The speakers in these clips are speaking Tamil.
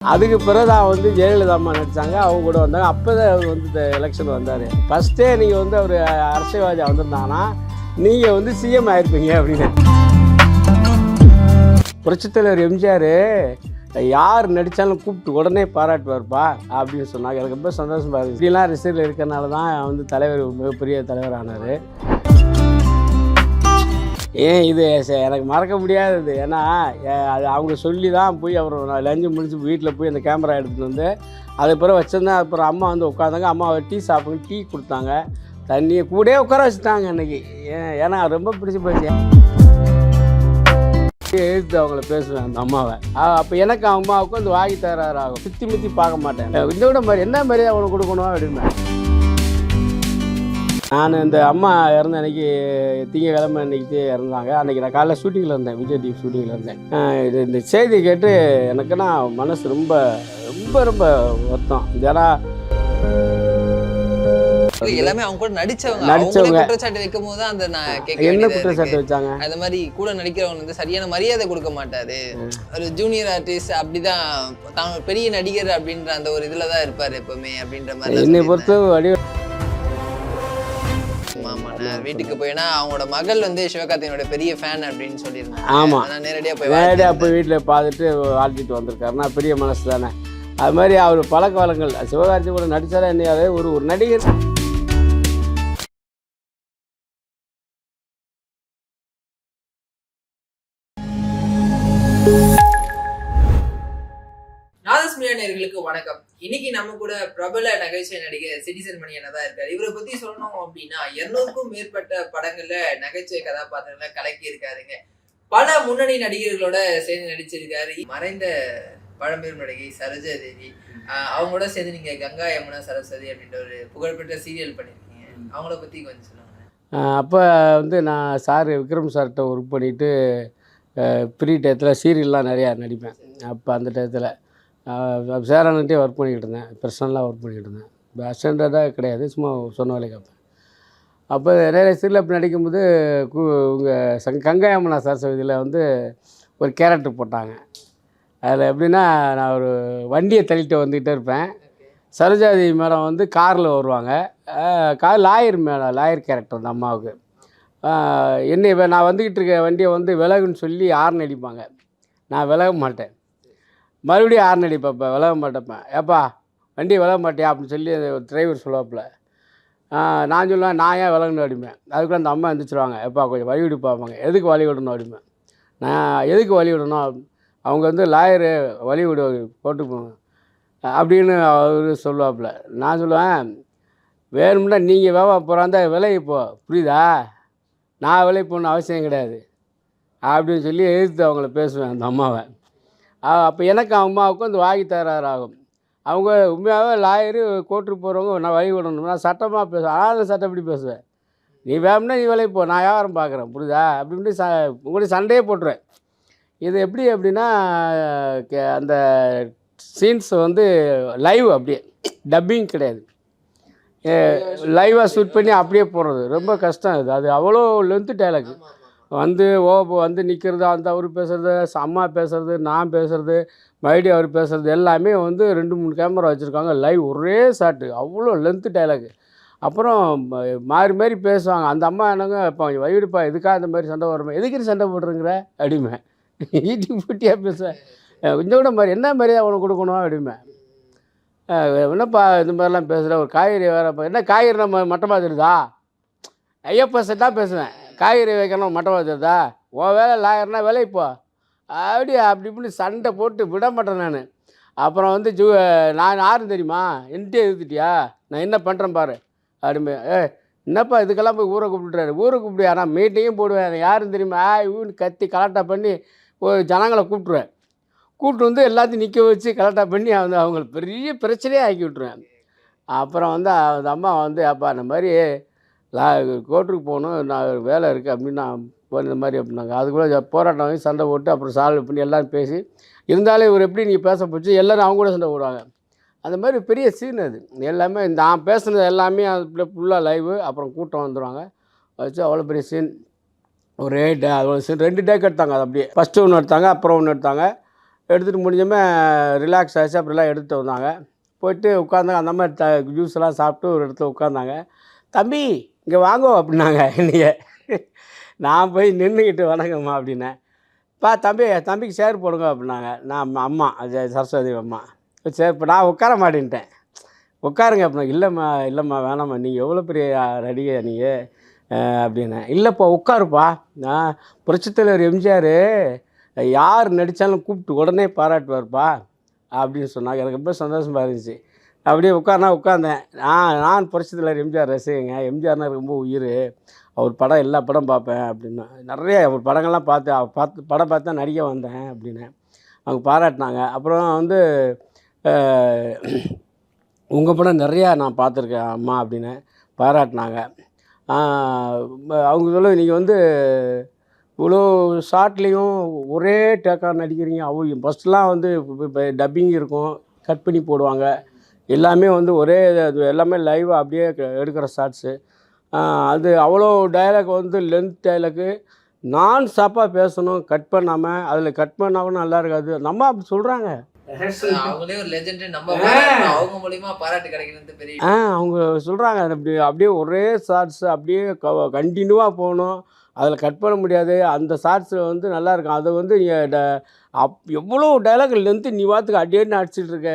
அதுக்கு பிறகு தான் வந்து ஜெயலலிதா அம்மா நடித்தாங்க அவங்க கூட வந்தாங்க. அப்போ தான் அவர் வந்து இந்த எலெக்ஷன் வந்தார். ஃபஸ்ட்டே நீங்கள் வந்து அவர் அரசியல்வாதியாக வந்திருந்தாங்கன்னா நீங்கள் வந்து சிஎம் ஆயிருப்பீங்க அப்படின்னு. புரட்சித் தலைவர் எம்ஜிஆர் யார் நடித்தாலும் கூப்பிட்டு உடனே பாராட்டுவார்ப்பா அப்படின்னு சொன்னாங்க. எனக்கு ரொம்ப சந்தோஷமாக இருக்குது இப்படிலாம் ரசிகர்கள் இருக்கிறனால தான் வந்து தலைவர் மிகப்பெரிய தலைவர் ஆனார் ஏன் இது எனக்கு மறக்க முடியாதது. ஏன்னா அது அவங்க சொல்லி தான் போய் அப்புறம் நான் லஞ்சு முடிச்சு வீட்டில் போய் அந்த கேமரா எடுத்துகிட்டு வந்து அது பிறகு வச்சிருந்தேன். அப்புறம் அம்மா வந்து உட்காந்தாங்க அம்மா டீ சாப்பிடுங்க டீ கொடுத்தாங்க. தண்ணியை கூட உட்கார வச்சுட்டாங்க அன்னைக்கு ஏன் ஏன்னா ரொம்ப பிடிச்சி போச்சு. எழுத்து அவங்கள பேசுவேன் அந்த அம்மாவை. அப்போ எனக்கு அம்மாவுக்கு அந்த வாங்கி தராரு ஆகும். சுற்றி முற்றி பார்க்க மாட்டேன். இந்த விட மாதிரி என்ன மாதிரி அவனுக்கு கொடுக்கணும் அப்படின்னு நான் இந்த அம்மா இறந்த அன்னைக்கு திங்கக்கிழமை அன்னைக்கு இறந்தாங்க. அன்னைக்கு நான் காலைல ஷூட்டிங்கில் இருந்தேன். விஜய் டிவி ஷூட்டிங்கில் இருந்தேன். இந்த செய்தி கேட்டு எனக்குன்னா மனசு ரொம்ப ரொம்ப ரொம்ப வருத்தம். ஏன்னா எல்லாமே அவங்க கூட நடிச்சவங்க. நடிச்சவங்க. குற்றச்சாட்டு வைக்கும் போது அந்த என்ன குற்றச்சாட்டு. வச்சாங்க? அந்த மாதிரி கூட நடிக்கிறவங்க வந்து சரியான மரியாதை கொடுக்க மாட்டாரு. ஒரு ஜூனியர் ஆர்டிஸ்ட் அப்படிதான் தான் பெரிய நடிகர் அப்படின்ற அந்த ஒரு இதுல தான் இருப்பாரு எப்பவுமே அப்படின்ற மாதிரி என்னை. பொறுத்த வீட்டுக்கு போயினா அவங்களோட மகள் வந்து சிவகார்த்திகனோட பெரிய ஃபேன் அப்படின்னு சொல்லியிருந்தாங்க. ஆமா. நான் நேரடியா போய் நேரடியாக வாழ்த்திருந்தேன். போய் வீட்டில் பார்த்துட்டு வாழ்த்திட்டு வந்திருக்காருன்னா பெரிய மனசு தானே. அது மாதிரி அவர் பழக்க வழக்கங்கள். சிவகார்த்தி கூட நடித்தாரா என்னையாவது ஒரு ஒரு நடிகர். நாதஸ் மீடியா நேயர்களுக்கு வணக்கம். இன்னைக்கு நம்ம கூட பிரபல நகைச்சுவை நடிகர் சிட்டிசன் மணி தான் இருக்காரு. இவரை பத்தி சொல்லணும் அப்படின்னா இருநூறுக்கும் மேற்பட்ட படங்கள்ல நகைச்சுவை கதாபாத்திரங்களை கலக்கி இருக்காருங்க பல முன்னணி நடிகர்களோட சேர்ந்து நடிச்சிருக்காரு. மறைந்த பழம்பெரும் நடிகை சரோஜா தேவி அவங்களோட சேர்ந்து நீங்க கங்கா யமுனா சரஸ்வதி அப்படின்ற ஒரு புகழ்பெற்ற சீரியல் பண்ணிருக்கீங்க. அவங்கள பத்தி கொஞ்சம் சொல்லுங்க. அப்போ வந்து நான் சார் விக்ரம் சார்கிட்ட ஒர்க் பண்ணிவிட்டு ஃப்ரீ டயத்தில் சீரியல்லாம் நிறையா நடிப்பேன். அப்போ அந்த டயத்தில் சேரானன்ட்டே ஒர்க் பண்ணிக்கிட்டு இருந்தேன். பர்சனலாக ஒர்க் பண்ணிக்கிட்டு இருந்தேன். இப்போ அசிஸ்டண்ட்டாக கிடையாது. சும்மா சொன்ன வேலை கேட்பேன் அப்போ நிறைய சீரில் அப்படி நடிக்கும்போது கு உங்கள் சங் கங்காயம்மனா சரஸ்வதியில் வந்து ஒரு கேரக்டர் போட்டாங்க. அதில் எப்படின்னா நான் ஒரு வண்டியை தள்ளிட்டு வந்துக்கிட்டே இருப்பேன். சரோஜாதி மேடம் வந்து காரில் வருவாங்க. Car lawyer madam lawyer character அந்த அம்மாவுக்கு. என்னை வே- நான் வந்துக்கிட்டு இருக்க வண்டியை வந்து விலகுன்னு சொல்லி ஆர்ன் அடிப்பாங்க. நான் விலக மாட்டேன். மறுபடியும் ஆர்ன் அடிப்பேன் இப்போ விலக மாட்டேப்பேன் ஏப்பா வண்டி விலக மாட்டியா? அப்படின்னு சொல்லி டிரைவர் சொல்லுவாப்புல. நான் சொல்லுவேன் நான் ஏன் விலகணும் அடிப்பேன் அதுக்குள்ள அந்த அம்மா எந்திரிச்சிருவாங்க. எப்பா கொஞ்சம் வழி விடு பார்ப்பாங்க எதுக்கு வழி விடணும் அடிப்பேன் நான் எதுக்கு வழி விடணும்? அவங்க வந்து லாயரு வழி விடு போட்டு போங்க. அப்படின்னு அவர் சொல்லுவாப்புல. நான் சொல்லுவேன் வேணும்னா நீங்கள் வேவா போகிறாந்த விலை இப்போ புரியுதா? நான் விலை போகணும் அவசியம் கிடையாது. அப்படின்னு சொல்லி எதிர்த்து அவங்கள பேசுவேன் அந்த அம்மாவை. அப்போ எனக்கு அம்மாவுக்கும் அந்த வாங்கி தராறு ஆகும் அவங்க உண்மையாகவே லாயரு கோர்ட்டுக்கு போகிறவங்க நான் வழி விடணும். நான் சட்டமாக பேசுவேன் ஆனால் சட்டப்படி பேசுவேன் நீ வேணும்னா நீ வேலைக்கு போ நான் வியாபாரம் பார்க்குறேன் புரியுதா? அப்படி ச உங்களுடைய சண்டையே போட்டுருவேன். இது எப்படி அப்படின்னா கே- அந்த சீன்ஸ் வந்து லைவ் அப்படியே டப்பிங் கிடையாது. லைவாக ஷூட் பண்ணி அப்படியே போடுறது. ரொம்ப கஷ்டம் இது. அது அவ்வளோ லென்த்து டைலாக். வந்து ஓ வந்து நிற்கிறது அந்த அவர் பேசுகிறது அம்மா பேசுகிறது நான் பேசுகிறது மறுபடியும் அவர் பேசுகிறது எல்லாமே வந்து ரெண்டு மூணு கேமரா வச்சுருக்காங்க. லைவ் ஒரே ஷாட்டு அவ்வளோ லென்த்து டைலாக் அப்புறம் மாறி மாறி பேசுவாங்க. அந்த அம்மா என்னங்க இப்போ வயிடுப்பா எதுக்காக இந்த மாதிரி சண்டை வருமா எதுக்கு சண்டை போடுறேங்கிற அடிமை ஈட்டி பூட்டியாக பேச கொஞ்சம் கூட மாதிரி என்ன மாதிரியா அவனுக்கு கொடுக்கணும் அடிமை என்னப்பா இந்த மாதிரிலாம் பேசுகிற ஒரு காய்கறி வேறப்பா என்ன காய்கறி நம்ம மட்டமாக தெரியுதா? ஐயப்பா செட்டாக பேசுவேன். காய்கறி வைக்கணும் மட்டம் வச்சுருதா உன் வேலை லாயர்னா வேலை போ. அப்படி அப்படி இப்படி சண்டை போட்டு விட மாட்டேன் நான். அப்புறம் வந்து ஜூ நான் யாரும் தெரியுமா? என்கிட்டே எழுதிட்டியா நான் என்ன பண்ணுறேன் பாரு. அப்படிமே ஏ என்னப்பா இதுக்கெல்லாம் போய் ஊரை கூப்பிட்டுறாரு ஊரை கூப்பிடுவா நான் மீட்டிங்கும் போடுவேன். யாரும் தெரியுமா? ஆ இவனு கத்தி கலாட்டா பண்ணி ஜனங்களை கூப்பிட்ருவேன் கூப்பிட்டு வந்து எல்லாத்தையும் நிற்க வச்சு கலாட்டா பண்ணி வந்து அவங்களுக்கு பெரிய பிரச்சனையே ஆக்கி விட்ருவேன் அப்புறம் வந்து அந்த அம்மா வந்து அப்பா இந்த மாதிரி லா கோர்ட்டுக்கு போகணும் நான் வேலை இருக்குது அப்படின்னு நான் போன இந்த மாதிரி அப்படின்னாங்க. அதுக்குள்ளே போராட்டம் வாங்கி சண்டை போட்டு அப்புறம் சால்வ் பண்ணி எல்லோரும் பேசி இருந்தாலும் இவர் எப்படி நீங்கள் பேச போச்சு? எல்லோரும் அவங்க கூட சண்டை போடுவாங்க. அந்த மாதிரி பெரிய சீன் அது. எல்லாமே நான் பேசுனது எல்லாமே அது ஃபுல்லாக லைவு அப்புறம் கூட்டம் வந்துடுவாங்க வச்சு அவ்வளோ பெரிய சீன் ஒரே டே அவ்வளோ சீன் ரெண்டு டேக் எடுத்தாங்க அது அப்படியே. ஃபஸ்ட்டு ஒன்று எடுத்தாங்க அப்புறம் ஒன்று எடுத்தாங்க. எடுத்துகிட்டு முடிஞ்சமே ரிலாக்ஸ் ஆகிடுச்சு அப்படிலாம் எடுத்துகிட்டு வந்தாங்க. போயிட்டு உட்காந்தாங்க அந்த மாதிரி த ஜூஸ் சாப்பிட்டு ஒரு இடத்துல உட்காந்தாங்க தம்பி இங்கே வாங்கோ அப்படின்னாங்க. என்னைய நான் போய் நின்றுக்கிட்டு வணங்கம்மா அப்படின்னேன் பா தம்பி தம்பிக்கு சேர் போடுங்க அப்படின்னாங்க. நான் அம்மா- அம்மா அது சரஸ்வதி அம்மா. சேர் இப்போ நான் உட்கார மாட்டேன்ட்டேன். உட்காருங்க அப்படின்னா இல்லைம்மா இல்லைம்மா வேணாம்மா நீங்கள் எவ்வளோ பெரிய நடிகை நீங்கள் அப்படின்னேன் இல்லைப்பா உட்காருப்பா. நான் புரட்சித்தலைவர் எம்ஜிஆர் யார் நடித்தாலும் கூப்பிட்டு உடனே பாராட்டுவார்ப்பா. அப்படின்னு சொன்னாங்க. எனக்கு ரொம்ப சந்தோஷமாக இருந்துச்சு. அப்படியே உட்கார்னா உட்காந்தேன் நான் நான் புரட்சித் எம்ஜிஆர் ரசிகங்க. எம்ஜிஆர்னா ரொம்ப உயிர். அவர் படம் எல்லா படம் பார்ப்பேன் அப்படின்னு. நிறைய அவர் படங்கள்லாம் பார்த்து அவர் பார்த்து படம் பார்த்து தான் நடிக்க வந்தேன் அப்படின்னு. அவங்க பாராட்டினாங்க. அப்புறம் வந்து உங்கள் படம் நிறையா நான் பார்த்துருக்கேன் அம்மா அப்படின்னு பாராட்டினாங்க. அவங்க சொல்ல நீங்கள் வந்து இவ்வளோ ஷார்ட்லேயும் ஒரே டேக்காக நடிக்கிறீங்க. அவங்க ஃபஸ்ட்லாம் வந்து இப்போ டப்பிங் இருக்கும். கட் பண்ணி போடுவாங்க. எல்லாமே வந்து ஒரே இது எல்லாமே லைவாக அப்படியே எடுக்கிற ஷார்ட்ஸு அது அவ்வளோ டயலாக் வந்து லென்த் டயலாக்கு நான் ஸ்டாப்பாக பேசணும் கட் பண்ணாமல் அதில் கட் பண்ணாமல் நல்லா இருக்காது. நம்ம அப்படி சொல்கிறாங்க அவங்களே ஒரு லெஜெண்ட் நம்ம பாராட்டணும். அவங்க மூலியமா பாராட்டு கிடைக்கிறது பெரிய ஆ அவங்க சொல்கிறாங்க அப்படி அப்படியே ஒரே ஷார்ட்ஸ் அப்படியே கண்டினியூவாக போகணும். அதில் கட் பண்ண முடியாது. அந்த ஷார்ட்ஸ் வந்து நல்லா இருக்கும். அது வந்து நீ ட- அப் எவ்வளோ டைலாக் லென்த்து நீ வாத்துக்கு அடியே அடிச்சிட்டு இருக்க.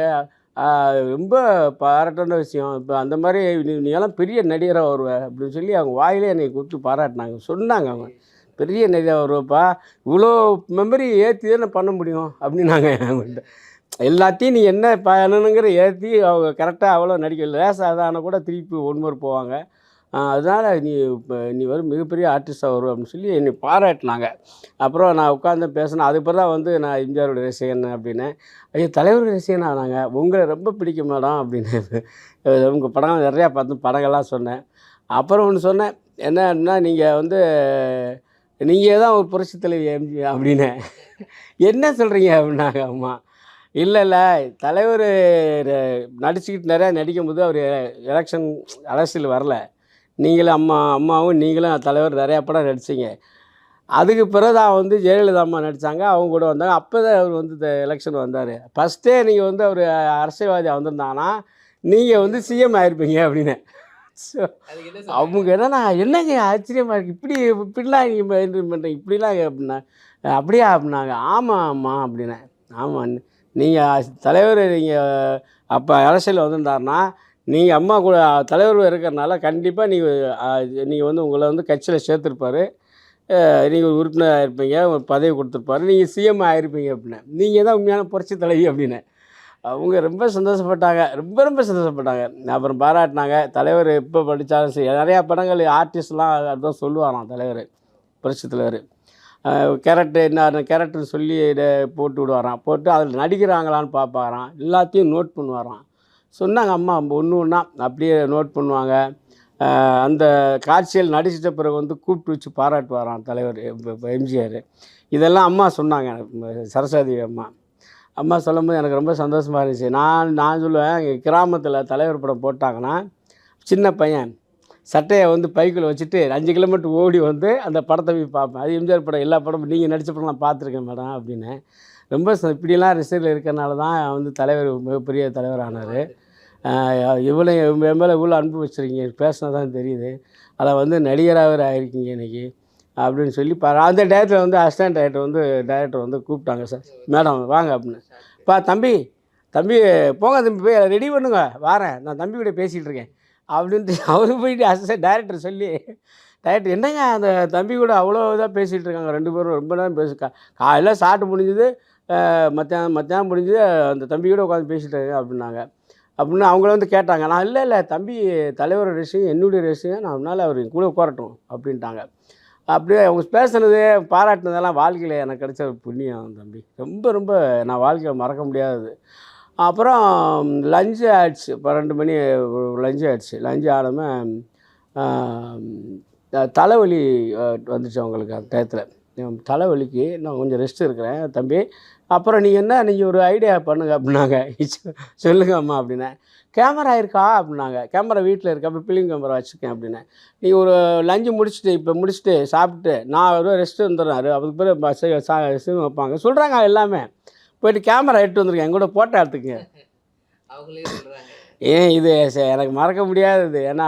ரொம்ப பாராட்டான விஷயம். இப்போ அந்த மாதிரி நீ நீ எல்லாம் பெரிய நடிகராக வருவ அப்படின்னு சொல்லி அவங்க வாயிலே என்னை கூப்பிட்டு பாராட்டினாங்க. சொன்னாங்க அவங்க. பெரிய நடிகராக வருவப்பா இவ்வளோ மெமரி ஏற்றி தானே பண்ண முடியும் அப்படின்னாங்க அவங்கள்ட்ட எல்லாத்தையும் நீ என்ன பண்ணணுங்கிற ஏற்றி அவங்க கரெக்டாக அவ்வளோ நடிக்கல லேசாக கூட திருப்பி ஒன்மர் போவாங்க. அதனால் நீ இப்போ நீ வரும் மிகப்பெரிய ஆர்டிஸ்டாக வரும் அப்படின்னு சொல்லி என்னை பாராட்டினாங்க. அப்புறம் நான் உட்காந்து பேசினேன். அதுக்கப்புறம் தான் வந்து நான் எம்ஜிஆரோட ரசிகன் அப்படின்னேன் ஐயோ தலைவர்கள் ரசிகன் ஆனாங்க உங்களை ரொம்ப பிடிக்கும் மேடம் அப்படின்னு. உங்கள் படம் நிறையா பார்த்து படங்கள்லாம் சொன்னேன். அப்புறம் ஒன்று சொன்னேன். என்னன்னா நீங்கள் வந்து நீங்கள் தான் ஒரு புரட்சி தலைவி எம்ஜி அப்படின்னு. என்ன சொல்கிறீங்க அப்படின்னாங்க அம்மா. இல்லை இல்லை. தலைவர் நடிச்சுக்கிட்டு நிறையா நடிக்கும்போது அவர் எலெக்ஷன் அரசியல் வரல. நீங்களும் அம்மா அம்மாவும் நீங்களும் தலைவர் நிறையா படம் நடிச்சீங்க. அதுக்கு பிறகு தான் வந்து ஜெயலலிதா அம்மா நடித்தாங்க அவங்க கூட வந்தாங்க. அப்போ தான் அவர் வந்து எலெக்ஷன் வந்தார். ஃபஸ்ட்டே நீங்கள் வந்து அவர் அரசியல்வாதியாக வந்திருந்தாங்கன்னா நீங்கள் வந்து சிஎம் ஆயிருப்பீங்க அப்படின்னு? அவங்க என்னன்னா என்னங்க ஆச்சரியமாக இருக்குது இப்படி இப்படிலாம் நீங்கள் பண்ணுறீங்க இப்படிலாம் அப்படின்னா அப்படியா அப்படின்னாங்க. ஆமாம் ஆமாம் அப்படின்னேன். ஆமாம் நீங்கள் தலைவர் நீங்கள் அப்போ அரசியல் வந்திருந்தாருன்னா நீங்கள் அம்மா கூட தலைவர் இருக்கிறனால கண்டிப்பாக நீங்கள் நீங்கள் வந்து உங்களை வந்து கட்சியில் சேர்த்துருப்பாரு. நீங்கள் ஒரு உறுப்பினராக இருப்பீங்க ஒரு பதவி கொடுத்துருப்பாரு. நீங்கள் சிஎம் ஆயிருப்பீங்க அப்படின்னு. நீங்கள் தான் உண்மையான புரட்சி தலைவி அப்படின்னு. அவங்க ரொம்ப சந்தோஷப்பட்டாங்க. ரொம்ப ரொம்ப சந்தோஷப்பட்டாங்க. அப்புறம் பாராட்டினாங்க. தலைவர் எப்போ படித்தாலும் சரி நிறையா படங்கள் ஆர்டிஸ்ட்லாம் அதுதான் சொல்லுவாராம் தலைவர் புரட்சி தலைவர். கேரக்டர் என்ன கேரக்டர் சொல்லி இதை போட்டு விடுவாராம். போட்டு அதில் நடிக்கிறாங்களான்னு பார்ப்பாராம் எல்லாத்தையும் நோட் பண்ணுவாராம். சொன்னாங்க அம்மா ஒன்று ஒன்றா அப்படியே நோட் பண்ணுவாங்க. அந்த காட்சியில் நடிச்சிட்ட பிறகு வந்து கூப்பிட்டு வச்சு பாராட்டுவாராம் தலைவர் எம்ஜிஆர். இதெல்லாம் அம்மா சொன்னாங்க எனக்கு, சரஸ்வதி அம்மா. அம்மா சொல்லும்போது எனக்கு ரொம்ப சந்தோஷமாக இருந்துச்சு. நான் நான் சொல்லுவேன் எங்கள் கிராமத்தில் தலைவர் படம் போட்டாங்கன்னா சின்ன பையன் சட்டையை வந்து பைக்கில் வச்சுட்டு அஞ்சு கிலோமீட்டர் ஓடி வந்து அந்த படத்தை போய் பார்ப்பேன். அது எம்ஜிஆர் படம் எல்லா படமும் நீங்கள் நடித்த படம் நான் பார்த்துருக்கேன் மேடம் அப்படின்னு. ரொம்ப இப்படிலாம் ரிசர்வில் இருக்கிறனால தான் வந்து தலைவர் மிகப்பெரிய தலைவர் ஆனார் இவ்வளோ என் மேலே இவ்வளோ அன்பு வச்சுருக்கீங்க. பேசினா தான் தெரியுது. அதை வந்து நடிகராக ஆகிருக்கீங்க இன்றைக்கி அப்படின்னு சொல்லி பா அந்த டயத்தில் வந்து அசிஸ்டன்ட் டைரக்டர் வந்து டைரக்டர் வந்து கூப்பிட்டாங்க சார் மேடம் வாங்க அப்படின்னு. பா தம்பி தம்பி போங்க தம்பி போய் ரெடி பண்ணுங்க. வாரேன். நான் தம்பி கூட பேசிகிட்டு இருக்கேன். அப்படின்ட்டு அவரு போயிட்டு அசிஸ்டன்ட் டைரக்டர் சொல்லி டைரக்டர் என்னங்க அந்த தம்பி கூட அவ்வளோ இதாக பேசிகிட்டு இருக்காங்க? ரெண்டு பேரும் ரொம்ப நேரம் பேசுக்கா காலையில் சாப்பிட்டு முடிஞ்சது மத்தியானம் மத்தியானம் முடிஞ்சது அந்த தம்பி கூட உட்காந்து பேசிட்டு இருக்காங்க அப்படின்னாங்க. அப்படின்னு அவங்கள வந்து கேட்டாங்க. நான் இல்லை இல்லை தம்பி தலைவர் ரசிகன் என்னுடைய ரசிகன் நான் அதனால் அவர் என் கூட உட்காரட்டும் அப்படின்ட்டாங்க. அப்படியே அவங்க பேசுனது பாராட்டினதெல்லாம் வாழ்க்கையில் எனக்கு கிடைச்ச ஒரு புண்ணியம் தம்பி. ரொம்ப ரொம்ப நான் வாழ்க்கையில் மறக்க முடியாதது. அப்புறம் லஞ்சு ஆயிடுச்சு. பன்னெண்டு மணி லஞ்சு ஆயிடுச்சு. லஞ்சு ஆனமே தலைவலி வந்துச்சு அவங்களுக்கு அந்த டயத்தில். தலைவலிக்கு நான் கொஞ்சம் ரெஸ்ட் இருக்கிறேன். தம்பி அப்புறம் நீங்கள் என்ன நீங்கள் ஒரு ஐடியா பண்ணுங்க அப்படின்னாங்க. சொல்லுங்கம்மா அப்படின்னேன். கேமரா இருக்கா அப்படின்னாங்க. கேமரா வீட்டில் இருக்கா. அப்போ ஃபிலிம் கேமரா வச்சுருக்கேன் அப்படின்னேன். நீ ஒரு லஞ்சு முடிச்சுட்டு இப்போ முடிச்சுட்டு சாப்பிட்டு நான் ஒரு ரெஸ்ட் வந்துடுறாரு அதுக்கு பிறகு பஸ் சா வைப்பாங்க. சொல்கிறாங்க எல்லாமே. போயிட்டு கேமரா எடுத்து வந்திருக்கேன். என் கூட போட்டோ எடுத்துக்கங்க அவங்களே சொல்கிறாங்க ஏன் இது எனக்கு மறக்க முடியாதது. ஏன்னா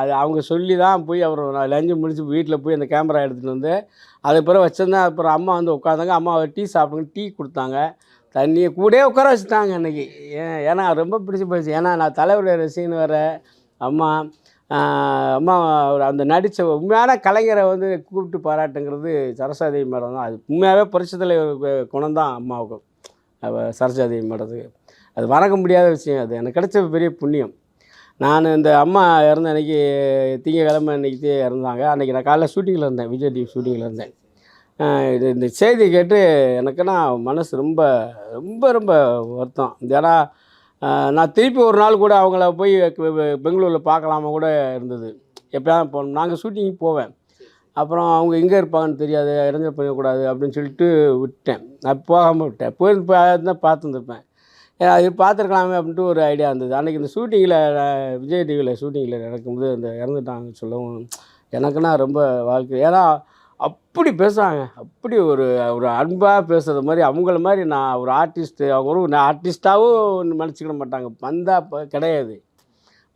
அது அவங்க சொல்லி தான் போய் அப்புறம் நான் லஞ்சம் முடிச்சு வீட்டில் போய் அந்த கேமரா எடுத்துகிட்டு வந்து அதுக்கு பிறகு வச்சுருந்தேன் அப்புறம் அம்மா வந்து உட்காந்தாங்க அம்மா டீ சாப்பிடுங்க டீ கொடுத்தாங்க. தண்ணியை கூடயே உட்கார வச்சுட்டாங்க அன்றைக்கி ஏன் ஏன்னா ரொம்ப பிடிச்சி போயிடுச்சு ஏன்னா நான் தலைவருடைய ரசிகன் வேறு. அம்மா அம்மா அந்த நடித்த உண்மையான கலைஞரை வந்து கூப்பிட்டு பாராட்டுங்கிறது சரஸ்வதி மேடம் தான். அது உண்மையாகவே புரட்சி தலைவர் குணம் தான் அம்மாவுக்கும். சரஸ்வதி மேடத்துக்கு. அது மறக்க முடியாத விஷயம் அது. எனக்கு கிடைச்ச பெரிய புண்ணியம். நான் இந்த அம்மா இறந்த அன்றைக்கி திங்கக்கிழமை அன்னைக்கு இறந்தாங்க. அன்றைக்கி நான் காலைல ஷூட்டிங்கில் இருந்தேன். விஜய் டிவி ஷூட்டிங்கில் இருந்தேன். இது இந்த செய்தி கேட்டு எனக்குன்னா மனசு ரொம்ப ரொம்ப ரொம்ப வருத்தம். ஏன்னா நான் திருப்பி ஒரு நாள் கூட அவங்கள போய் பெங்களூரில் பார்க்கலாமா கூட இருந்தது. எப்போயாவது போனோம் நாங்கள் ஷூட்டிங் போவேன். அப்புறம் அவங்க எங்கே இருப்பாங்கன்னு தெரியாது. இறந்து போயிடக்கூடாது அப்படின்னு சொல்லிட்டு விட்டேன். நான் போகாமல் விட்டேன். போயிருந்து தான் பார்த்துருந்துருப்பேன். அது பார்த்துருக்கலாமே அப்படின்ட்டு ஒரு ஐடியா இருந்தது அன்றைக்கி இந்த ஷூட்டிங்கில் விஜய் டிவியில் ஷூட்டிங்கில் நடக்கும்போது அந்த இறந்துட்டாங்க சொல்லவும் எனக்குன்னா ரொம்ப வாழ்க்கை. ஏன்னா அப்படி பேசுகிறாங்க அப்படி ஒரு ஒரு அன்பாக பேசுகிறது மாதிரி அவங்கள மாதிரி நான் ஒரு ஆர்டிஸ்ட்டு அவங்க ஒரு நான் ஆர்டிஸ்ட்டாகவும் நினச்சிக்கிட மாட்டாங்க. வந்தால் இப்போ கிடையாது.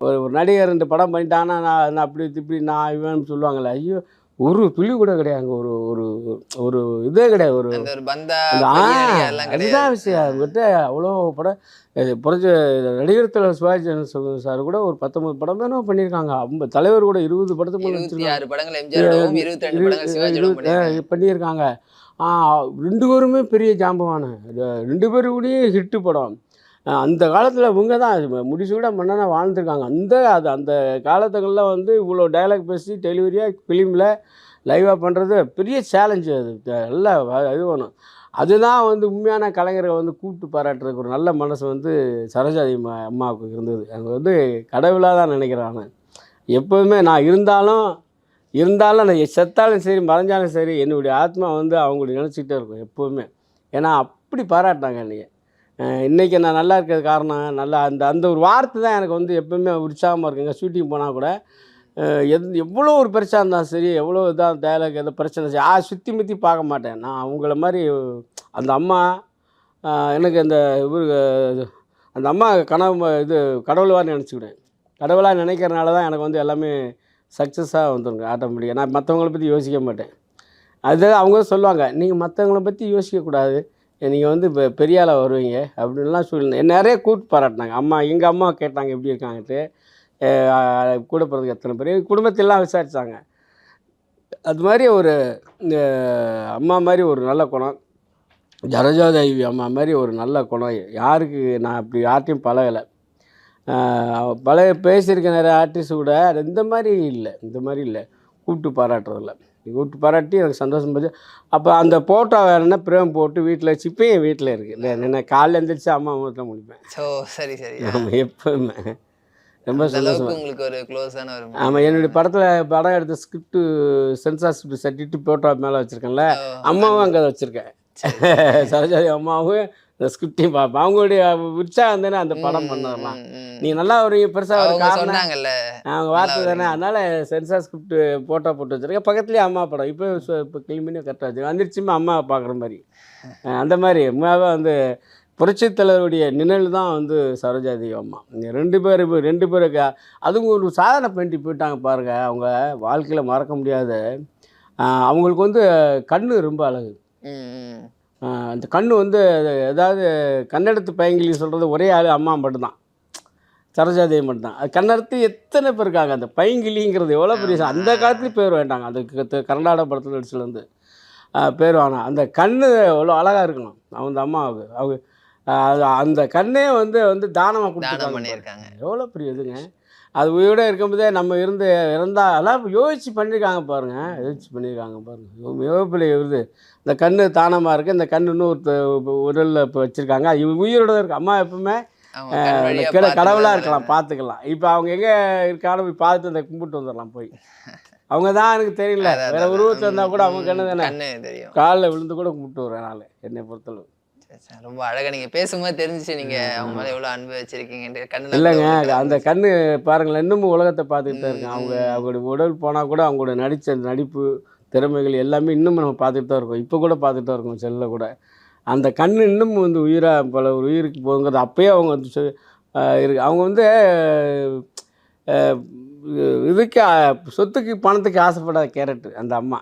ஒரு ஒரு நடிகர் ரெண்டு படம் பண்ணிட்டாங்கன்னா நான் நான் அப்படி இப்படி நான் இவன் சொல்லுவாங்கள்ல ஐயோ ஒரு துளி கூட கிடையாது. ஒரு ஒரு ஒரு இதே கிடையாது. ஒரு அதுதான் விஷயம். அவங்ககிட்ட அவ்வளோ படம் புரட்சி நடிகர் தலைவர் சிவாஜி சார் கூட ஒரு பத்தொம்பது படம் தானே பண்ணியிருக்காங்க. அவங்க தலைவர் கூட இருபது படத்துக்கு பண்ணியிருக்காங்க. ரெண்டு பேருமே பெரிய ஜாம்பவான. ரெண்டு பேரும் கூடயே ஹிட்டு படம். அந்த காலத்தில் இவங்க தான் முடிசூட மன்னனாக வாழ்ந்துருக்காங்க. அந்த அது அந்த காலத்துங்களில் வந்து இவ்வளோ டைலாக் பேசி டெலிவரியாக ஃபிலிமில் லைவாக பண்ணுறது பெரிய சேலஞ்சு அது. நல்லா இது வேணும் அதுதான் வந்து உண்மையான கலைஞரை வந்து கூப்பிட்டு பாராட்டுறதுக்கு ஒரு நல்ல மனசு வந்து சரோஜாதி அம்மா அம்மாவுக்கு இருந்தது. அவங்க வந்து கடவுளாக தான் நினைக்கிறாங்க எப்போதுமே நான் இருந்தாலும் இருந்தாலும் நான் செத்தாலும் சரி மறைஞ்சாலும் சரி என்னுடைய ஆத்மா வந்து அவங்களை நினச்சிக்கிட்டே இருக்கும் எப்போவுமே. ஏன்னா அப்படி பாராட்டினாங்க அன்றைக்கி இன்றைக்கி நான் நல்லா இருக்கிறது காரணம் நல்லா அந்த அந்த ஒரு வார்த்தை தான் எனக்கு வந்து எப்போயுமே உற்சாகமாக இருக்குங்க. ஷூட்டிங் போனால் கூட எது எவ்வளோ ஒரு பிரச்சனை இருந்தாலும் சரி எவ்வளோ இதாக டயலாக் எதோ பிரச்சனை சரி ஆ சுற்றி முற்றி பார்க்க மாட்டேன். நான் அவங்கள மாதிரி அந்த அம்மா எனக்கு அந்த இவரு அந்த அம்மா கனவு இது கடவுளாக நினச்சிக்கிட்டேன். கடவுளாக நினைக்கிறனால தான் எனக்கு வந்து எல்லாமே சக்ஸஸாக வந்துருங்க ஆட்டோமேட்டிக்காக நான் மற்றவங்கள பற்றி யோசிக்க மாட்டேன். அது அவங்க சொல்லுவாங்க நீங்கள் மற்றவங்கள பற்றி யோசிக்கக்கூடாது. நீங்கள் வந்து இப்போ பெரிய ஆளாக வருவீங்க அப்படின்லாம் சொல்லி நிறைய கூப்பிட்டு பாராட்டினாங்க. அம்மா எங்கள் அம்மா கேட்டாங்க எப்படி இருக்காங்கன்ட்டு. கூட பிறகு எத்தனை பேர்? குடும்பத்திலாம் விசாரித்தாங்க அது மாதிரி ஒரு அம்மா மாதிரி ஒரு நல்ல குணம். ஜரஜாதேவி அம்மா மாதிரி ஒரு நல்ல குணம். யாருக்கு நான் அப்படி யார்ட்டையும் பழகலை. பழைய பேசியிருக்க நிறைய ஆர்டிஸ்ட் கூட இந்த மாதிரி இல்லை இந்த மாதிரி இல்லை. கூப்பிட்டு பாராட்டுறதில்ல. கூப்பிட்டு பாராட்டி எனக்கு சந்தோஷம் போச்சு. அப்போ அந்த ஃபோட்டோ வேணுன்னா பிரேம் போட்டு வீட்டில் வச்சு இப்போ என் வீட்டில் இருக்குது என்ன காலைல எழுந்திரிச்சு அம்மா தான் முடிப்பேன். சோ சரி சரி. ஆமாம் எப்போவுமே. ரொம்ப சந்தோஷம். உங்களுக்கு ஒரு க்ளோஸான ஒரு ஆமாம் என்னுடைய படத்தில் படம் எடுத்த ஸ்கிரிப்டு சென்சார் சட்டிட்டு ஃபோட்டோ மேலே வச்சுருக்கேன்ல அம்மாவும் அங்கே வச்சுருக்கேன். சரோஜாதி அம்மாவும் இந்த ஸ்கிரிப்டையும் பார்ப்பேன் அவங்களுடைய உற்சாகம் தானே அந்த படம் பண்ணதெல்லாம் நீ நல்லா ஒரு பெருசாக ஒரு காரணம். அவங்க வார்த்தை தானே அதனால் சென்சார் ஸ்கிரிப்ட் ஃபோட்டோ போட்டு வச்சுருக்கேன். பக்கத்துலேயே அம்மா படம். இப்போ இப்போ பண்ணி கரெக்டாக வச்சுருக்கேன் வந்துருச்சுமா அம்மா பார்க்குற மாதிரி. அந்த மாதிரி. உண்மையாகவே வந்து புரட்சித் தலைவருடைய நிழல் தான் வந்து சரோஜாதேவி அம்மா. ரெண்டு பேர் ரெண்டு பேருக்கு அதுவும் ஒரு சாதனை பண்ணிட்டு போயிட்டாங்க பாருங்கள் அவங்க வாழ்க்கையில் மறக்க முடியாத அவங்களுக்கு வந்து கண்ணு ரொம்ப அழகு. அந்த கண்ணு வந்து ஏதாவது கன்னடத்து பையங்கிலி சொல்கிறது ஒரே ஆள் அம்மா மட்டும்தான். சரோஜாதேவி மட்டும்தான். அது கன்னடத்து எத்தனை பேர் இருக்காங்க? அந்த பைங்கிலிங்கிறது எவ்வளோ பெரிய. அந்த காலத்துலேயும் பேர் வேண்டாங்க அந்த கர்நாடக படத்தில் நடிச்சுலேருந்து பேர் வேணாம் அந்த கண்ணு எவ்வளோ அழகாக இருக்கணும். அவங்க அம்மாவுக்கு. அவங்க அந்த கண்ணே வந்து வந்து தானமாக தானம் கொடுத்துருக்காங்க பண்ணியிருக்காங்க. எவ்வளோ பெரிய இதுங்க. அது உயிரோட இருக்கும்போதே நம்ம இருந்து இறந்தா எல்லாம் யோசிச்சு பண்ணியிருக்காங்க பாருங்க. யோசிச்சு பண்ணியிருக்காங்க பாருங்க. எவ்வளோ பெரிய இது. இந்த கண்ணு தானமாக இருக்குது இந்த கண்ணு இன்னும் உடலில் இப்போ வச்சுருக்காங்க. உயிரோட இருக்கு. அம்மா எப்பவுமே கண் கடவுளாக இருக்கலாம் பார்த்துக்கலாம். இப்போ அவங்க எங்கே இருக்காலும் போய் பார்த்து அந்த கும்பிட்டு வந்துடலாம் போய். அவங்க தான் எனக்கு தெரியல. வேற. உருவத்தில் இருந்தால் கூட அவங்க கண்ணு தானே? கண்ணு தெரியும். காலில் விழுந்து கூட கும்பிட்டு வரேன் நான் என்னை பொறுத்தளவு. ரொம்ப அழகா நீங்க பேசும்போது தெரிஞ்சுச்சு நீங்க. அவங்க மேல எவ்வளவு அன்பு வச்சிருக்கீங்க கண்ணுல இல்லைங்க அந்த கண்ணு பாருங்களேன் இன்னமும் உலகத்தை பார்த்துக்கிட்டு இருக்கேன். அவங்க. அவங்களுடைய உடல் போனால் கூட அவங்களோட நடித்த நடிப்பு திறமைகள் எல்லாமே இன்னமும் நம்ம பார்த்துட்டு தான் இருக்கோம். இப்போ கூட பார்த்துட்டு தான் இருக்கோம் செல்லில் கூட. அந்த கண் இன்னும் வந்து உயிராக பல ஒரு உயிருக்கு போகுங்கிறது அப்பயே அவங்க இருக்கு அவங்க வந்து இதுக்கு சொத்துக்கு பணத்துக்கு ஆசைப்படாத கேரக்டர் அந்த அம்மா.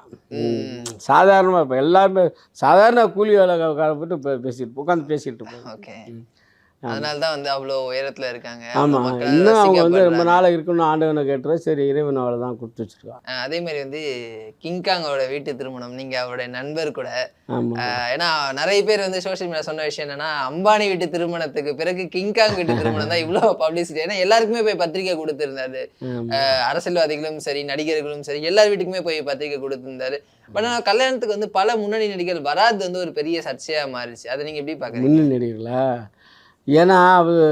சாதாரணமாக இப்போ எல்லாருமே சாதாரண கூலி வேலை போட்டு பே- பேசிட்டு உட்காந்து பேசிகிட்டு இருப்போம் ஓகே. அதனால தான் வந்து அவ்வளோ உயரத்துல இருக்காங்க. ஆமாம் இன்னும் அவங்க வந்து ரொம்ப. நாளாக இருக்கணும்னு ஆண்டவனை கேட்டுருவோம் சரி இறைவன் அவளை தான் கொடுத்து வச்சிருக்கான். அதே மாதிரி வந்து கிங்காங்கோட வீட்டு திருமணம் நீங்க அவருடைய நண்பர் கூட. ஏன்னா நிறைய பேர் வந்து சோஷியல் மீடியா சொன்ன விஷயம் என்னன்னா அம்பானி வீட்டு திருமணத்துக்கு பிறகு கிங்காங் வீட்டு திருமணம் தான் இவ்வளவு பப்ளிசிட்டி ஏன்னா எல்லாருக்குமே போய் பத்திரிக்கை கொடுத்திருந்தாரு. அரசியல்வாதிகளும் சரி நடிகர்களும் சரி எல்லார் வீட்டுக்குமே போய் பத்திரிக்கை கொடுத்திருந்தாரு. பட் ஆனால் கல்யாணத்துக்கு வந்து பல முன்னணி நடிகர்கள் வராது வந்து ஒரு பெரிய சர்ச்சையா மாறிச்சு அதை நீங்க எப்படி பாக்குறீங்க? முன்னணி நடிகர்களா? ஏன்னா அவர்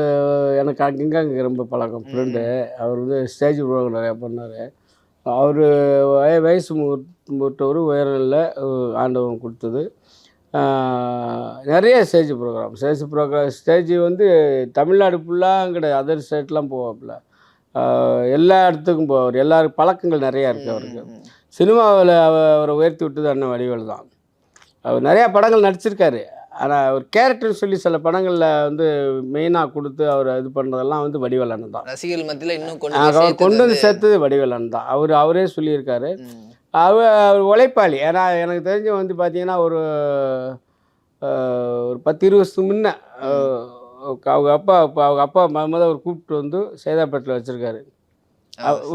எனக்கு அங்கங்க அங்கே ரொம்ப பழக்கம். ஃப்ரெண்டு அவர் வந்து ஸ்டேஜ் ப்ரோக்ராம் நிறையா பண்ணார். அவர் வயசு மூட்டவர் உயரம் இல்லை ஆண்டவன் கொடுத்தது. நிறைய stage program. Stage program stage வந்து தமிழ்நாடு ஃபுல்லாக கிடையாது. அதர் ஸ்டேட்லாம் போவாப்புல. எல்லா இடத்துக்கும் போவார். எல்லாருக்கும் பழக்கங்கள் நிறையா இருக்குது அவருக்கு. சினிமாவில் அவரை உயர்த்தி விட்டது அண்ணன் வடிவேல் தான். அவர் நிறையா படங்கள் நடிச்சிருக்காரு. ஆனால் அவர் கேரக்டர் சொல்லி சில படங்களில் வந்து மெயினாக கொடுத்து அவர் இது பண்ணுறதெல்லாம் வந்து வடிவேல் அண்ணன் தான். ரசிகர்கள் மத்தியில இன்னும் கொண்டு அவர் கொண்டு வந்து சேர்த்தது சேர்த்தது வடிவேல் அண்ணன் தான். அவர் அவரே சொல்லியிருக்காரு. அவர் அவர் உழைப்பாளி. ஏன்னா எனக்கு தெரிஞ்சு வந்து பார்த்தீங்கன்னா ஒரு ஒரு பத்து இருபது வருஷத்துக்கு முன்ன அவங்க அப்பா அவங்க அப்பா முத முத அவர் கூப்பிட்டு வந்து சேதாப்பேட்டில் வச்சுருக்காரு.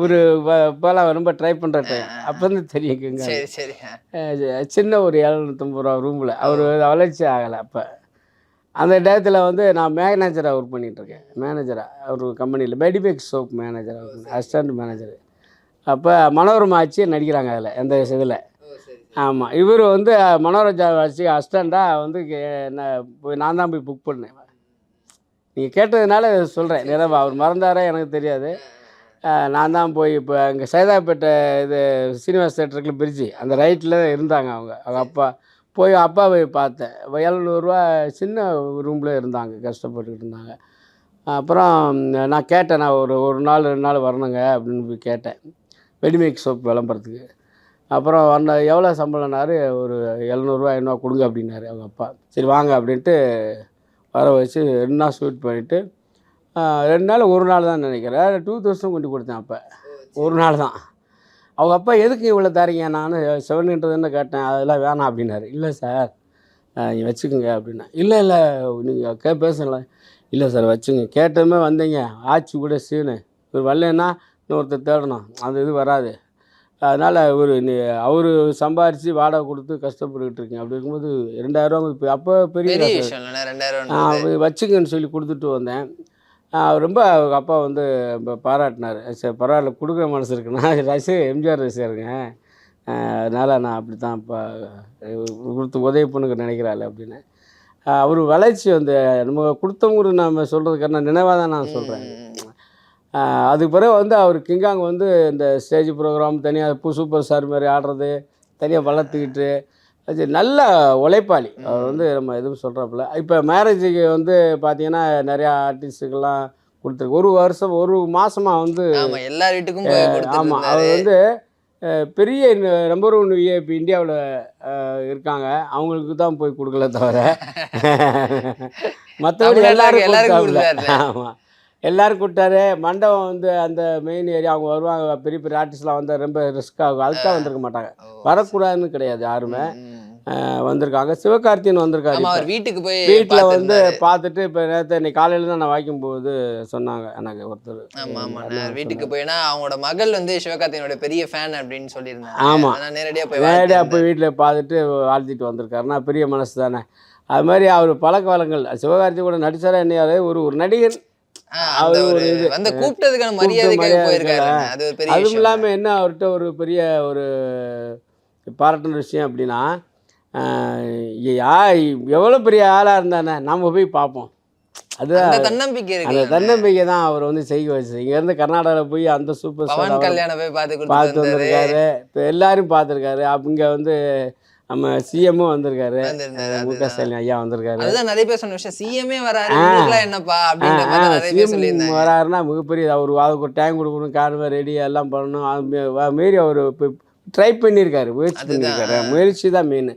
ஒரு இப்போலாம் ரொம்ப ட்ரை பண்ணுற டைம் அப்போ வந்து தெரியுங்க சின்ன ஒரு எழுநூற்றம்பது ரூபா ரூமில் அவர் வளர்ச்சி ஆகலை அப்போ. அந்த டயத்தில் வந்து நான் மேனேஜராக ஒர்க் பண்ணிகிட்ருக்கேன் மேனேஜராக ஒரு கம்பெனியில் மெடிபேக் சோப் மேனேஜராக அசிஸ்டன்ட் மேனேஜர் அப்போ மனோரமா ஆச்சு நடிக்கிறாங்க அதில் எந்த இதில். ஆமாம் இவர் வந்து மனோரஞ்சா ஆச்சு அசிஸ்டண்ட்டாக வந்து போய் நான் தான் போய் புக் பண்ணேன். நீங்கள் கேட்டதுனால சொல்கிறேன் நினைவு அவர் மறந்தாரா எனக்கு தெரியாது. நான் தான் போய் இப்போ அங்கே சைதாப்பேட்டை இது சீனிவாஸ் தேட்டருக்குள்ள பிரிட்ஜி அந்த ரைட்டில் இருந்தாங்க அவங்க. அவங்க அப்பா போய் அப்பா போய் பார்த்தேன். எழுநூறுவா சின்ன ரூமில் இருந்தாங்க கஷ்டப்பட்டுக்கிட்டு இருந்தாங்க. அப்புறம் நான் கேட்டேன் நான் ஒரு ஒரு நாள் ரெண்டு நாள் வரணுங்க அப்படின்னு போய் கேட்டேன். வெடிமேக் சோப் விளம்பரத்துக்கு. அப்புறம் வந்த எவ்வளோ சம்பளம்னாரு? ஒரு எழுநூறுவா ஐநூறுவா கொடுங்க அப்படின்னாரு அவங்க அப்பா. சரி வாங்க அப்படின்ட்டு வர வச்சு ரெண்டு நாள் ஸ்வீட் பண்ணிவிட்டு ரெண்டு நாள் ஒரு நாள் தான் நினைக்கிறேன் டூ தௌசண்ட் கொண்டு கொடுத்தேன் அப்போ. ஒரு நாள் தான். அவங்க அப்பா எதுக்கு இவ்வளோ தரீங்க? நான் செவன்ன்றதுன்னு கேட்டேன்? அதெல்லாம் வேணாம் அப்படின்னாரு. இல்லை சார் நீங்கள் வச்சுக்கோங்க அப்படின்னா. இல்லை இல்லை நீங்கள் கே பேசல இல்லை சார் வச்சுங்க. கேட்டதுமே வந்தீங்க. ஆச்சு கூட சீனு. இவர் வரலன்னா இன்னொருத்தர் தேடணும். அந்த இது வராது. அதனால் இவர் அவர் சம்பாரித்து வாடகை கொடுத்து கஷ்டப்பட்டுக்கிட்டு இருக்கீங்க. அப்படி இருக்கும்போது ரெண்டாயிரரூவா இப்போ அப்போ பெரிய ரெண்டாயிரம் ஆ, அது வச்சுங்கன்னு சொல்லி கொடுத்துட்டு வந்தேன். ரொம்ப அவங்க அப்பா வந்து பாராட்டினார். சரி பரவாயில்ல கொடுக்குற மனசு இருக்குண்ணா. ரசி எம்ஜிஆர் ரசிகருங்க. அதனால் நான் அப்படி தான் இப்போ கொடுத்து உதவி பண்ணுங்க நினைக்கிறாள் அப்படின்னு. அவர் வளர்ச்சி வந்து நம்ம கொடுத்தவங்க நம்ம சொல்கிறதுக்கான நினைவாக தான் நான் சொல்கிறேன் அதுக்கு பிறகு வந்து அவர் கிங்காங் வந்து இந்த ஸ்டேஜ் ப்ரோக்ராம் தனியாக பூ சூப்பர் ஸ்டார் மாதிரி ஆடுறது தனியாக வளர்த்துக்கிட்டு அது நல்ல உழைப்பாளி. அவர் வந்து நம்ம எதுவும் சொல்கிறாப்புல இப்போ மேரேஜுக்கு வந்து பார்த்தீங்கன்னா நிறையா ஆர்டிஸ்ட்டுக்கெல்லாம் கொடுத்துருக்கு. ஒரு வருஷம் ஒரு மாதமாக வந்து எல்லார் வீட்டுக்கும் ஆமாம். அவர் வந்து பெரிய நம்பர் ஒன் விஐபி இந்தியாவில் இருக்காங்க. அவங்களுக்கு தான் போய் கொடுக்கல தவிர. மற்றபடி எல்லாரும் எல்லாருக்கும். ஆமாம் எல்லாரும் கூப்பிட்டாரு. மண்டபம் வந்து அந்த மெயின் ஏரியா அவங்க வருவாங்க. பெரிய பெரிய ஆர்டிஸ்ட்லாம் வந்து ரொம்ப ரிஸ்க் ஆகும். அதுக்காக வந்திருக்க மாட்டாங்க. வரக்கூடாதுன்னு கிடையாது யாருமே. வந்திருக்காங்க. சிவகார்த்தியன் வந்திருக்காரு வீட்டுக்கு போய் வீட்டில் வந்து. பார்த்துட்டு இப்போ நேற்று இன்னைக்கு காலையில் தான் நான் வாய்க்கும் போது சொன்னாங்க. எனக்கு ஒருத்தர் ஆமா ஆமா. அண்ணா நான் வீட்டுக்கு போயினா அவங்களோட மகள் வந்து சிவகார்த்திகனோட பெரிய ஃபேன் அப்படின்னு சொல்லியிருந்தாங்க. ஆமா. ஆனா நேரடியா போய் நேரடியாக. போய் வீட்டில் பார்த்துட்டு வாழ்த்திட்டு வந்திருக்காருன்னா பெரிய மனசு தானே. அது மாதிரி அவர் பழக்க வழக்கங்கள். சிவகார்த்தி கூட நடிச்சாரா என்னையாவது ஒரு ஒரு நடிகர் அந்த கூப்பிட்டதுக்கான மரியாதைக்காக மரியாதை போயிருக்காரு? அது அதுவும் இல்லாமல் என்ன அவர்கிட்ட ஒரு பெரிய ஒரு பாராட்டின விஷயம் அப்படின்னா யா எவ்வளோ பெரிய ஆளாக இருந்தானே? நம்ம போய் பார்ப்போம். அதுதான் அந்த தன்னம்பிக்கை அந்த தன்னம்பிக்கை தான் அவர் வந்து செய்ய வச்சு இங்கேருந்து கர்நாடகாவில் போய் அந்த சூப்பர் ஸ்டார் கல்யாணம் போய் பார்த்து பார்த்து வந்தாரு வந்திருக்காரு. இப்போ எல்லாரும் பார்த்துருக்காரு. இங்கே வந்து நம்ம சிஎம்மும் வந்திருக்காரு. மு க. ஸ்டாலின் ஐயா வந்திருக்காரு. அதுதான் நிறைய பேர் சொன்ன விஷயம். சிஎம்ஏ வராரு. என்னப்பா சிஎம் வராருன்னா மிகப்பெரிய அவர் அதுக்கு ஒரு டைம் கொடுக்கணும் காரணமாக ரெடி எல்லாம் பண்ணணும். அது மீறி அவர் ட்ரை பண்ணியிருக்காரு முயற்சி. பண்ணியிருக்காரு. முயற்சி தான் மெயின்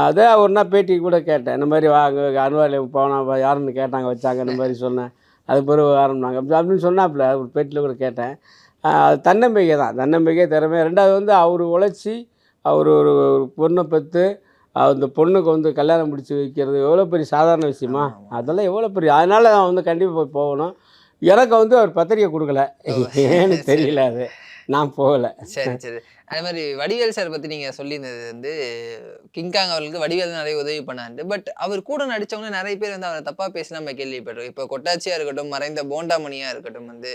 அதே ஒரு நாள் பேட்டி கூட கேட்டேன். இந்த மாதிரி வா அங்கே அனுவாலி போனால் யாருன்னு கேட்டாங்க வச்சாங்க இந்த மாதிரி சொன்னேன். அது பிறகு ஆரம்பினாங்க. அப்படி அப்படின்னு சொன்னாப்புல ஒரு பேட்டியில் கூட கேட்டேன். அது தன்னம்பிக்கை தான். தன்னம்பிக்கை திறமை. ரெண்டாவது வந்து அவர் உழைச்சி அவர் ஒரு ஒரு பொண்ணை பெற்று அந்த பொண்ணுக்கு வந்து கல்யாணம் முடிச்சு வைக்கிறது எவ்வளோ பெரிய சாதாரண விஷயமா? அதெல்லாம் எவ்வளோ பெரிய அதனால் நான் வந்து கண்டிப்பாக போகணும். எனக்கு வந்து அவர் பத்திரிக்கை கொடுக்கல. ஏன்னு தெரியல அது. நான் போகலை. சரி சரி. அதே மாதிரி வடிவேல் சார் பற்றி நீங்கள் சொல்லியிருந்தது வந்து கிங்காங் அவர்களுக்கு வடிவேல் நிறைய உதவி பண்ணாரு பட் அவர் கூட நடித்தவங்க நிறைய பேர் வந்து அவரை தப்பாக பேசி நம்ம கேள்விப்பட்டோம் இப்போ கொட்டாச்சியாக இருக்கட்டும் மறைந்த போண்டாமணியாக இருக்கட்டும் வந்து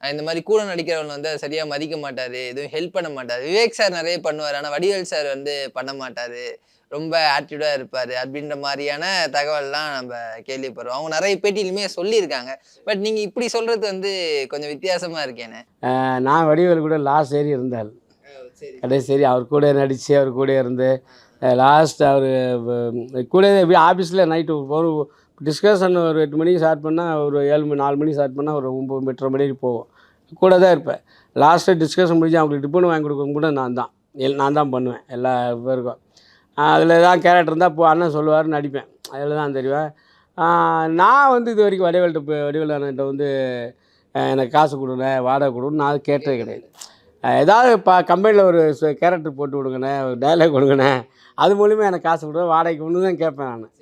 இந்த மாதிரி கூட நடிக்கிறவங்க வந்து அதை மதிக்க மாட்டார் எதுவும் ஹெல்ப் பண்ண மாட்டார். விவேக் சார் நிறைய பண்ணுவார் ஆனால் வடிவேல் சார் வந்து பண்ண மாட்டார். ரொம்ப ஆட்டிடியூடாக இருப்பார். அப்படின்ற மாதிரியான தகவல்லாம் நம்ம கேள்விப்படுறோம். அவங்க நிறைய பேட்டியிலுமே சொல்லியிருக்காங்க. பட் நீங்கள் இப்படி சொல்கிறது வந்து கொஞ்சம் வித்தியாசமாக இருக்கேனே. நான் வடிவேல் கூட லாஸ்ட் ஏறி இருந்தால். இருந்தாள் சரி கடைசி அவர் கூட நடித்து அவர் கூட இருந்து லாஸ்ட் அவர் கூட எப்படி ஆஃபீஸில் நைட்டு ஒரு டிஸ்கஷன் ஒரு எட்டு மணிக்கு ஸ்டார்ட் பண்ணால் ஒரு ஏழு மணி நாலு மணிக்கு ஸ்டார்ட் பண்ணால் ஒரு ஒம்பது எட்டரை மணிக்கு போவோம். கூட தான் இருப்பேன். லாஸ்ட்டு டிஸ்கஷன் முடிஞ்சு அவங்களுக்கு டிஃபன் வாங்கி கொடுக்கணும் கூட நான் தான். எல் நான் தான் பண்ணுவேன் எல்லா பேருக்கும். அதில் தான் கேரக்டர் இருந்தால் இப்போ அண்ணன் சொல்லுவார் நடிப்பேன். அதில் தான் தெரிவேன். நான் வந்து இது வரைக்கும் வடிவேல்கிட்ட வடிவேல் அண்ணன்ட்ட வந்து எனக்கு காசு கொடுங்க வாடகை கொடுன்னு நான் கேட்டது கிடையாது. ஏதாவது இப்போ கம்பெனியில் ஒரு கேரக்டர் போட்டு விடுங்கண்ணே ஒரு டைலாக் கொடுங்கண்ணே. அது மூலிமா எனக்கு காசு கொடுங்க வாடகைக்கு ஒன்று தான் கேட்பேன் நான்.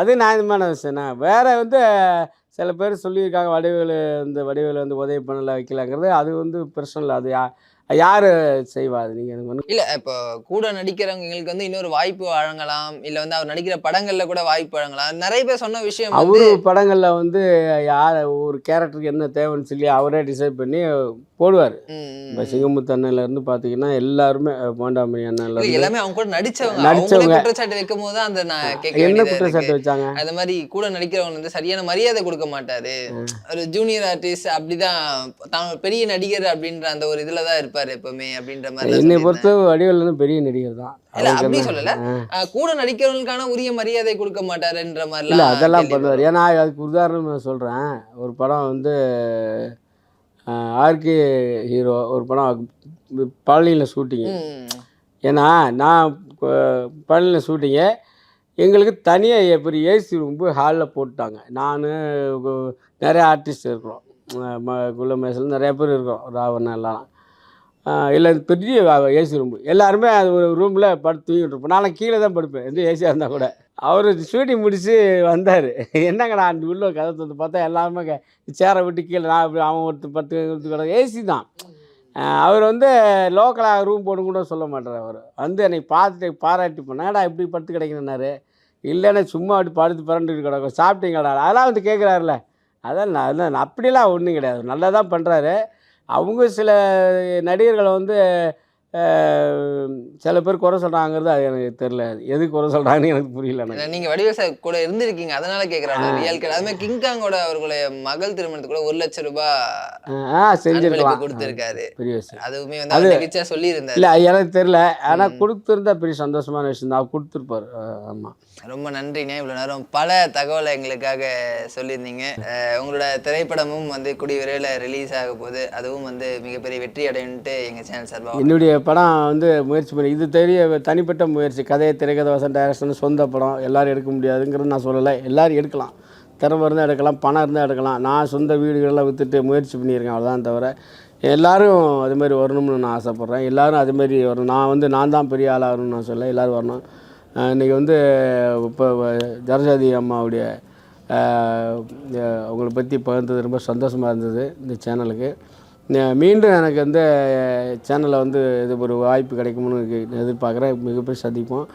அது நியாயமான விஷயம் நான் வேறு வந்து சில பேர் சொல்லியிருக்காங்க வடிவேலு இந்த வடிவேலு வந்து உதவி பண்ணல வைக்கலாங்கிறது அது வந்து பிரச்சனை இல்லை. அது யா யார் செய்வா அது? நீங்கள் எனக்கு ஒன்று இல்ல இப்போ கூட நடிக்கிறவங்களுக்கு வந்து இன்னொரு வாய்ப்பு வழங்கலாம். இல்ல வந்து அவர் நடிக்கிற படங்கள்ல கூட வாய்ப்பு வழங்கலாம். நிறைய பேர் சொன்ன விஷயம் அவரு படங்களில் வந்து யார் ஒரு கேரக்டருக்கு என்ன தேவைன்னு சொல்லி அவரே டிசைட் பண்ணி போடுவார். இப்போ சிங்கமுத்து அண்ணன்லேருந்து பார்த்தீங்கன்னா எல்லாருமே போண்டாமணி அண்ணன்லேருந்து எல்லாமே அவங்க கூட நடிச்சவங்க. நடிச்சவங்க. குற்றச்சாட்டு வைக்கும் போது அந்த என்ன குற்றச்சாட்டு. வச்சாங்க? அந்த மாதிரி கூட நடிக்கிறவங்க வந்து சரியான மரியாதை கொடுக்க மாட்டாரு. ஒரு ஜூனியர் ஆர்டிஸ்ட் அப்படிதான் தான் பெரிய நடிகர் அப்படின்ற அந்த ஒரு இதுல தான் இருப்பாரு எப்பவுமே அப்படின்ற மாதிரி என்னை. பொறுத்த வடிவேல் பெரிய நடிகர் தான். அப்படி சொல்லல. கூட நடிக்கிறவங்களுக்கான உரிய மரியாதை கொடுக்க மாட்டாருன்ற மாதிரிலாம் அதெல்லாம். பண்ணுவார் ஏன்னா அதுக்கு உதாரணம் நான் சொல்கிறேன் ஒரு படம் வந்து ஆர்கே ஹீரோ ஒரு படம் பழனியில் ஷூட்டிங்கு. ஏன்னா நான் பழனியில் ஷூட்டிங்கு எங்களுக்கு தனியாக எப்படி ஏசி ரூம்பு ஹாலில் போட்டுட்டாங்க. நான் நிறைய ஆர்டிஸ்ட் இருக்கிறோம். ம குள்ளமேசில் நிறைய பேர் இருக்கிறோம். ராவணன் எல்லாம். இல்லை பெரிய ஏசி ரூம்பு எல்லாருமே அது ஒரு ரூமில் படுத்து தூங்கிட்டு இருப்போம். நான் கீழே தான் படுப்பேன். எந்த ஏசியாக இருந்தால் கூட. அவர் ஷூட்டிங் முடிச்சு வந்தார். என்னங்கடா அந்த உள்ள கதை வந்து பார்த்தா எல்லாருமே சேரை விட்டு கீழே நான் அப்படி அவன் ஒருத்தர் பத்து ஒருத்தர் கிடக்கு. ஏசி தான். அவர் வந்து லோக்கலாக ரூம் போடும் கூட சொல்ல மாட்டார் அவர். வந்து என்னை பார்த்துட்டு பாராட்டி பண்ணாடா இப்படி படுத்து கிடைக்கணுன்னாரு இல்லைன்னா சும்மா அப்படி படுத்து பரண்டுட்டு கிடக்கும் சாப்பிட்டீங்கடா அதெல்லாம் வந்து கேட்குறாருல அதான் அதான் அப்படிலாம் ஒன்றும் கிடையாது. நல்லா தான் பண்ணுறாரு அவங்க சில நடிகர்களை வந்து சில பேர் குறை சொல்கிறாங்கிறது அது எனக்கு தெரில எது குறை சொல்கிறாங்கன்னு எனக்கு புரியல எனக்கு. ஏன்னா நீங்க வடிவேல் சார் கூட இருந்திருக்கீங்க அதனால கேக்குறாங்க ரியல் கேட் அது மாதிரி கிங்காங்கோட அவர்களுடைய மகள் திருமணத்துக்கு கூட ஒரு லட்சம் ரூபாய் ஆ செஞ்சிருக்கலாம். கொடுத்திருக்காரு. பெரிய அதுவுமே வந்து அவர் நெகிழ்ச்சியா சொல்லியிருந்தாரு. இல்லை எனக்கு தெரில ஆனால் கொடுத்துருந்தா பெரிய சந்தோஷமான விஷயம் தான். கொடுத்துருப்பாரு. ஆமாம் ரொம்ப நன்றிண்ணே இவ்வளவு நேரம் பல தகவலை எங்களுக்காக சொல்லியிருந்தீங்க. உங்களோட திரைப்படமும் வந்து கூடிய விரைவில் ரிலீஸ் ஆக போகுது. அதுவும் வந்து மிகப்பெரிய வெற்றி அடையன்ட்டு எங்க சேனல் சார்பாக என்னுடைய படம் வந்து முயற்சி பண்ணி இது தெரிய தனிப்பட்ட முயற்சி. கதை திரைக்கதை வசன் டைரக்ஷன் சொந்த படம் எல்லோரும் எடுக்க முடியாதுங்கிறது நான் சொல்லலை. எல்லோரும் எடுக்கலாம். திறமை இருந்தால் எடுக்கலாம் பணம் இருந்தால் எடுக்கலாம். நான் சொந்த வீடுகளெல்லாம் விற்றுட்டு முயற்சி பண்ணியிருக்கேன் அவ்வளோதான் தவிர. எல்லோரும் அது மாதிரி வரணும்னு நான் ஆசைப்பட்றேன். எல்லாரும் அது மாதிரி வரணும். நான் வந்து நான் தான் பெரிய ஆளாகணும்னு நான் சொல்ல எல்லோரும் வரணும். இன்றைக்கி வந்து இப்போ ஜனஜாதி அம்மாவுடைய அவங்கள பற்றி பகிர்ந்தது ரொம்ப சந்தோஷமாக இருந்தது இந்த சேனலுக்கு மீண்டும் எனக்கு வந்து சேனலில் வந்து இது ஒரு வாய்ப்பு கிடைக்கும்னு எதிர்பார்க்குறேன். மிகப்பெரிய சந்திப்போம்.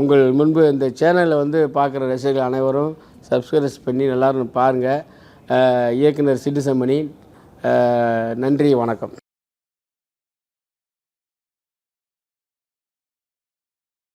உங்கள் முன்பு இந்த சேனலில் வந்து பார்க்குற ரசிகர்கள் அனைவரும் சப்ஸ்கிரைஸ் பண்ணி எல்லோரும் பாருங்கள் இயக்குனர் சிட்டிசமணி நன்றி வணக்கம்.